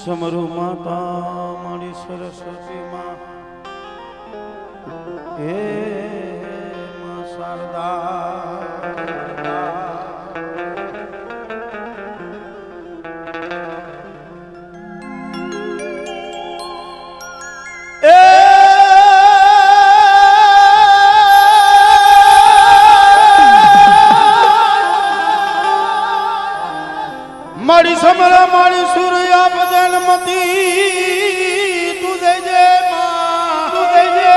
સમરુ માતા મારી સરસ્વતી માં હે માં શારદા મારી સમરા મારી સૂર્યા બદન મતી તું દેજે તું દેજે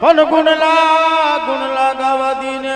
પણ ગુણલા ગુણલા ગાવા દીને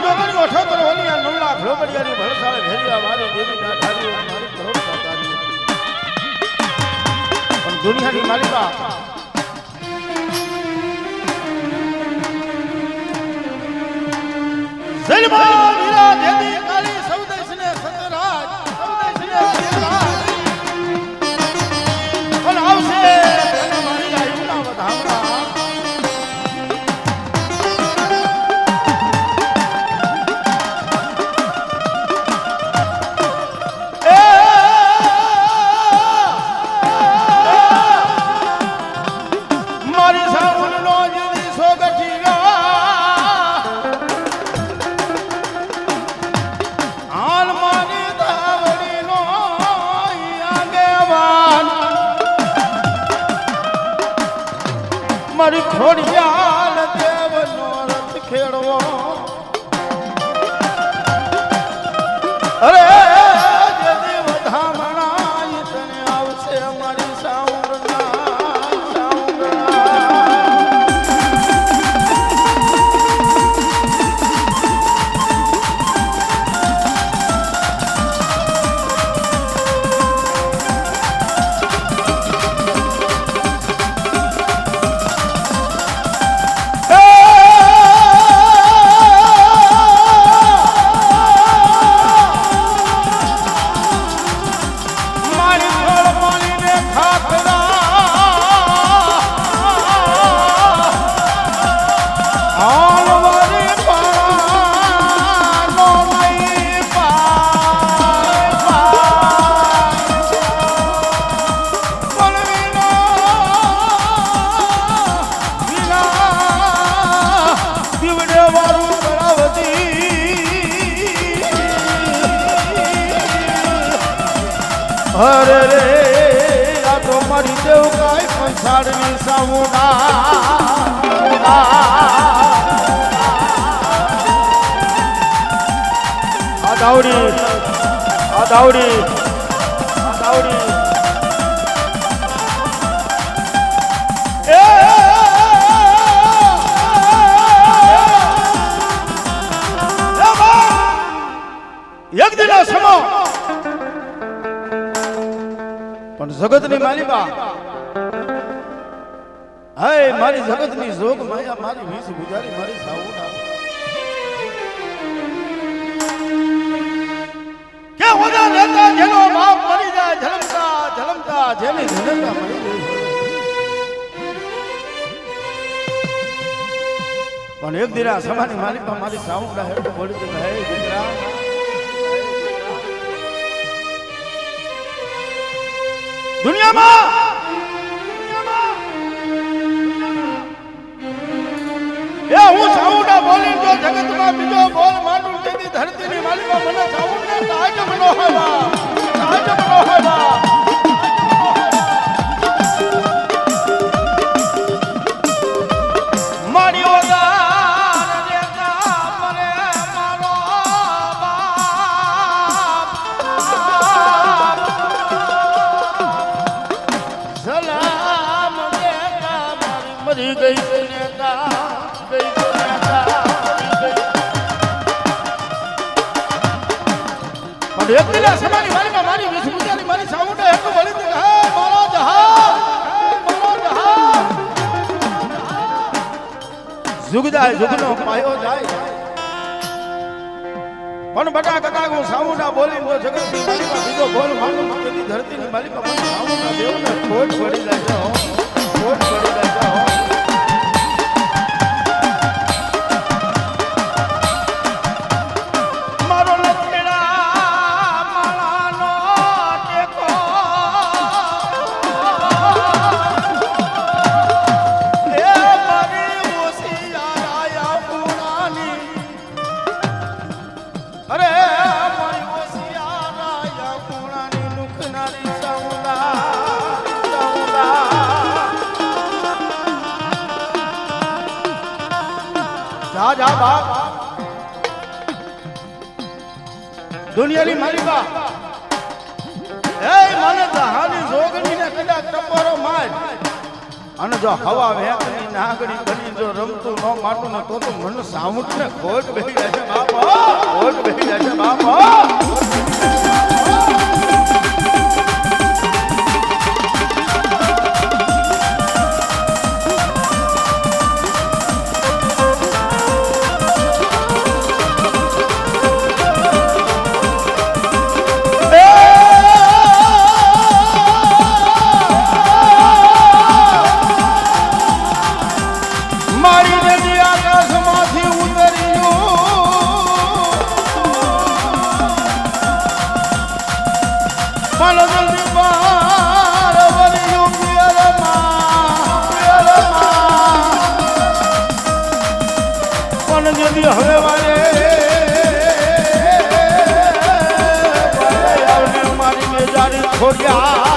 વીર સાઠ ડોગરી અઠોતર ઓલિયા નવ ભરસાળે ભેરિયા મારી દેવી ના ઠારી મારી કરોડ તારી પણ દુનિયાની માલિકા. દેવી અરે રે આ તો મારી દેવ કાય પંચાડની સામુના આ દાવડી આ દાવડી આ દાવડી એક દિન સમો પણ જગતની બા હાય, મારી જગતની જોગ માયા, મારી વીસ ગુજારી મારી સાઉના. કે હોદા નેતા જેનો બાપ મરી જાય ઝલમતા ઝલમતા જેની જનતા મરી જાય પણ એક દિરા સમાની માલિકા મારી સાઉના હેઠળ બોલી દે હે દીકરા દુનિયામાં! એ હું સાઉન્ડા બોલી જો જગતમાં બીજો બોલ માંડું તેની ધરતીની માલિકા મને સાઉન્ડ ને સાજ મનોહરા સાજ મનોહરા. પણ એક દિલા સમાની મારી મારી વિસ્મૃતિની મારી સાઉન્ડ એટલું બળી દે હે જહાન હે! મારો જહાન જુગદાય જુગનો પાયો જાય. પણ બટા કટા હું સાઉન્ડા બોલી તો જગતની માલિકા મને દેવને ખોટ પડી જાય દુનિયાની માલિકા એ મને જહાની જોગણી ને કદાચ ટપોરો માર. અને જો હવા વેકની નાગડી બની, જો રમતું ન માટું ને તો તો મને સામુટ ને ખોટ બેહી જાય જલ્દી હવે આવને મારી મેજારી ખોગ્યા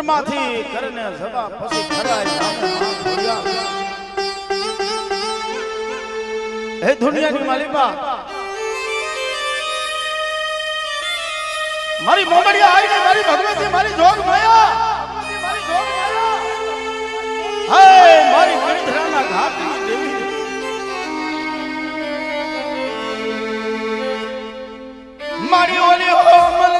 ઝરમાંથી ઘરને જવા પછી ખરાય. હે દુનિયાની માલિકા, મારી મોમડિયા આવીને મારી ભગવતી, મારી જોગ માયા. હે મારી ગણધરાના ઘાટની દેવી. મારી ઓલી હો મન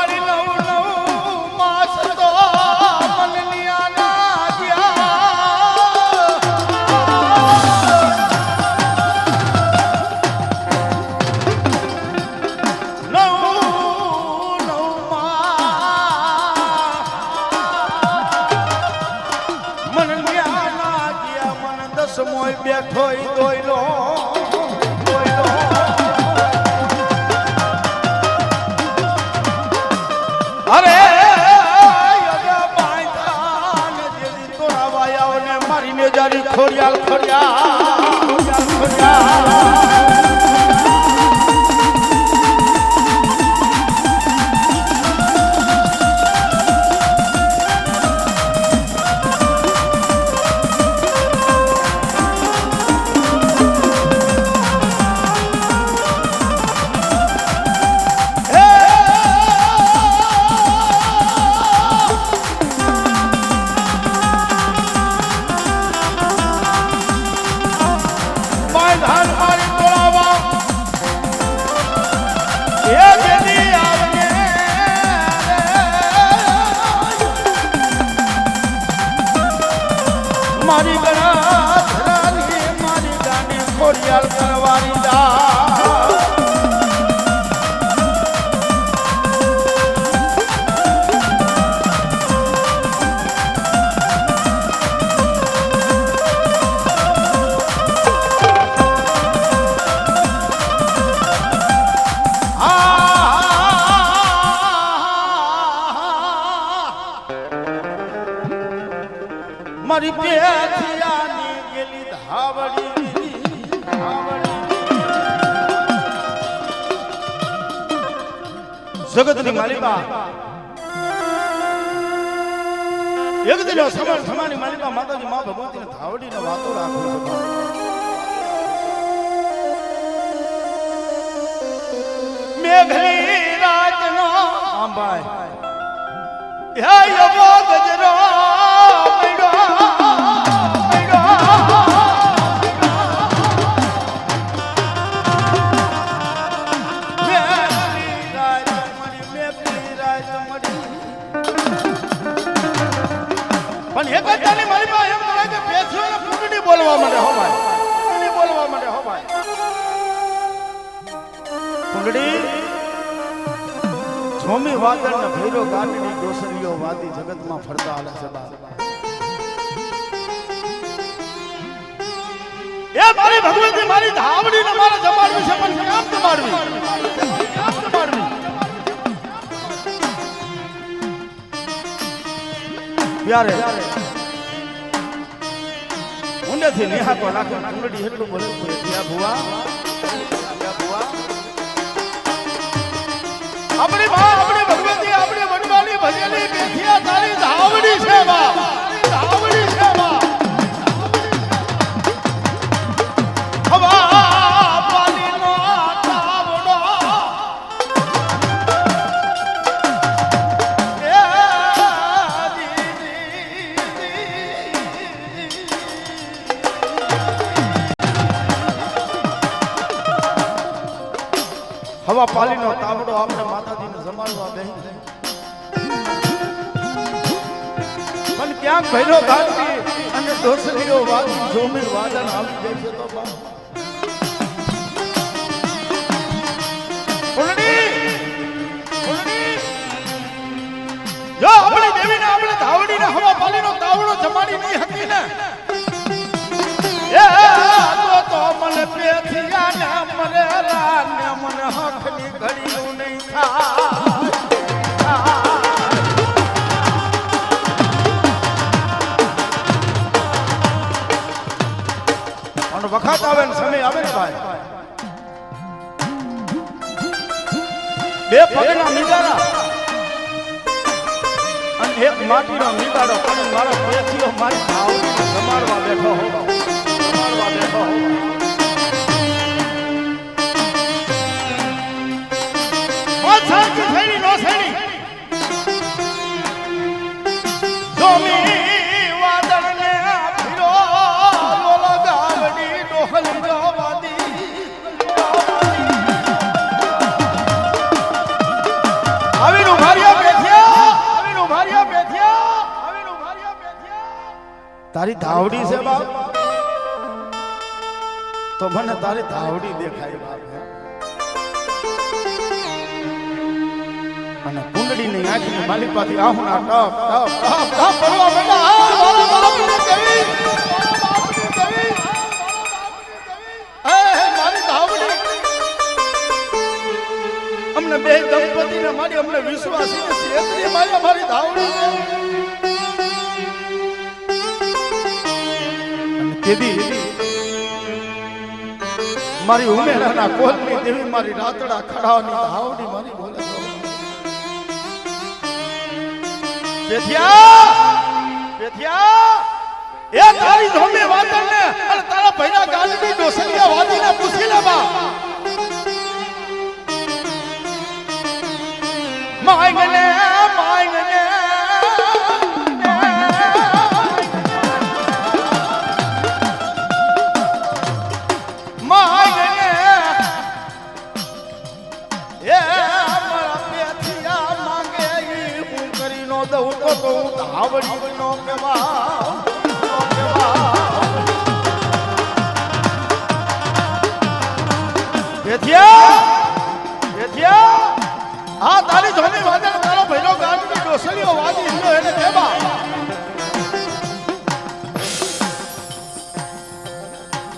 મન મારી અરે યગા બાંધા ને જેદી તોરા વાયાઓને મારી નેજારી ખોડિયાલ ખોડિયાલ ખોડિયાલ. મારી પેથિયાની ગેલી ધાવડી. જગતની માલિકા. એક દિનો સમાન સમાની માલિકા માતાજી મા ભગવતીને ધાવડીને વાતો રાખો છે મેઘની રાતનો આંબાય. હે યવો ગજરો પણ એક જ તારી મારી એમ કરે કે પેથીઓને ફૂટડી બોલવા માટે હો ભાઈ. ફૂટડી બોલવા માટે હો ભાઈ. ફૂટડી જોમી વાદળ ને ભૈરો ગાંઠની દોસરીઓ વાદી જગતમાં ફરતા આલે છે બા. એ મારી ભગવતી, મારી ધાવડી ને મારે જમાડવી છે, પણ કામ તમારવી કામ જમાડવી. ત્યારે ઊંડેથી નિહાકો નાખે કુંડડી એટલું બોલે છે. ત્યાં ભુવા. આપણી માં આપણી ભગવતી, આપણી વડવાલી ભજેલી બેઠિયા તારી ધાવડી છે બા હવા પાલીનો તાવડો આપણે માતાજીને જમાડવા દે. પણ ક્યાંક ભૈરો ઘાટી અને દોસરીઓ વાદી જોમીર વાદન આવી જાય છે તો! જો આપણી દેવીને આપણે ધાવડીને તાવડો જમાડી નહીં હતી ને. વખત આવે ને સમય આવે ને ભાઈ. બે પગના નિગારા. અને એક માટીનો નિગારો. પણ મારો પ્રયત્નો મારી ભાવ જમાડવા બેઠો હો. જમાડવા બેઠો મોછાકી થેડી નો થેડી જોમી વાદળને ફિરો લોલો ગાવડી ડોહલ બેઠ્યા. તારી ધાવડી છે, બાપ. તો મને તારી ધાવડી દેખાય, બાપ અને કુંડળીની આંખની માલિપાથી આહુના ટપ ટપ ટપ પડવા માંડ્યા. આ મારા બાપની ધાવડી અમને બે દંપતીને મારી અમને વિશ્વાસી શેતરી મારી ધાવડી છે મારી ઉમેરાના કોલની દેવી મારી રાતડા ખડાવની ધાવડી મારી બોલે પેથિયા પેથિયા એ તારી ધોમે વાતરને અને તારા ભાઈના ગાલની ડોસલિયા વાદીને પૂછી લે બા. માંગને માંગને હું ધાવડી નો કેવા નો કેવા પેથિયા પેથિયા આ તારી ધોની વાદળ તારો ભૈરો ગાંડની ડોસલીઓ વાદી હિલો એને કેવા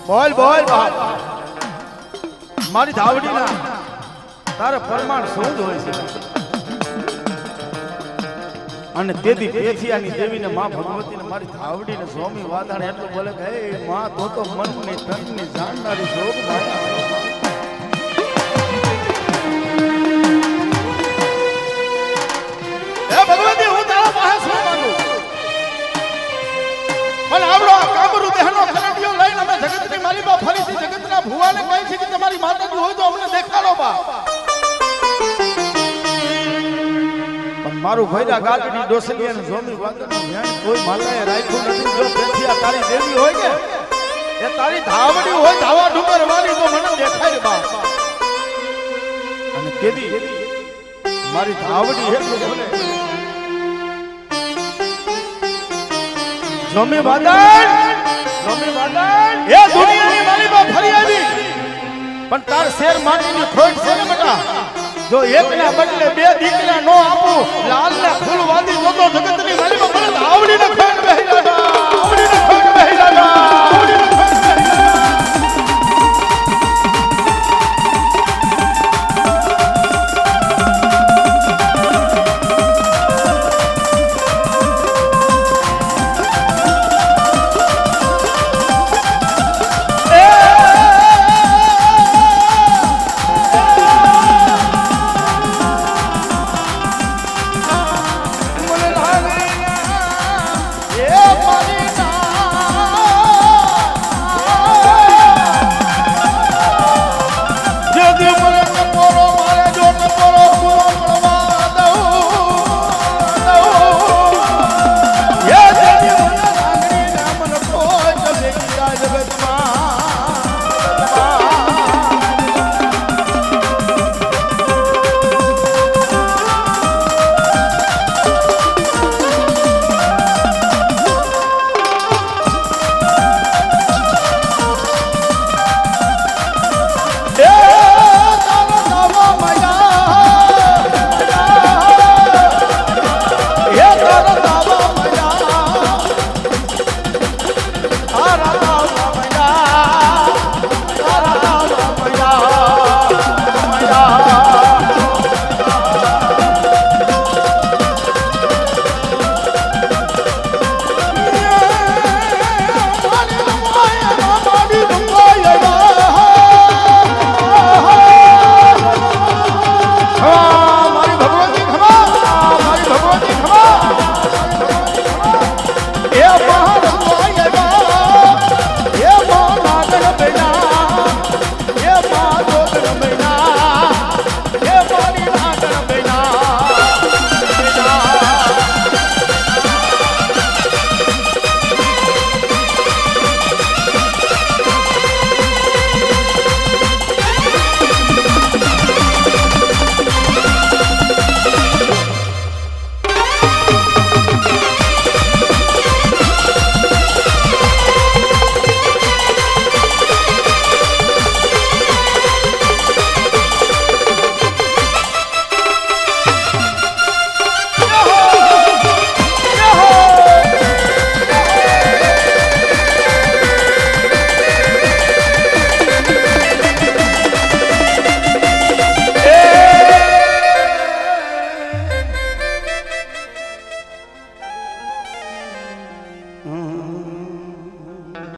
બોલ બોલ બોલ. મારી ધાવડીના. તારે પરમાણ શું જ હોય છે? અને તેથી પેથિયાની દેવીને માં ભગવતીને મારી ધાવડીને સ્વામી વાદાણે એટલું બોલે કે, હે માં, તો તો મનની તનની જાણનારી જોગ માયા. ભગવતી, હું તારા પાસે શું માંગુ પણ આવડો આ કાબરુ દેહનો ખરડિયો લઈને અમે જગતની મારી બા ફરીથી જગતના ભુવાને કહી છે કે તમારી માતાજી હોય તો અમને દેખાડો બા. મારું ભૈરા ગાલડી ડોસલી અને જોમી વાદળનું કોઈ માતાએ રાખ્યું નથી. જો આ તારી દેવી હોય કે, એ તારી ધાવડી હોય, ધાવા ડુંગર વાળી તો મને દેખાય બા. અને કેદી, મારી ધાવડી એટલું બોલે. જોમી વાદળ જોમી વાદળ એ દુનિયાની મારી બા ફરી આવી. પણ તાર શેર માટીની ખોટ છે ને બેટા? જો એકના બદલે બે દીકરા નો આપું લાલ ને ફૂલ વાદી જોતો જગતની બા મને આવડીને બેહી આવડીને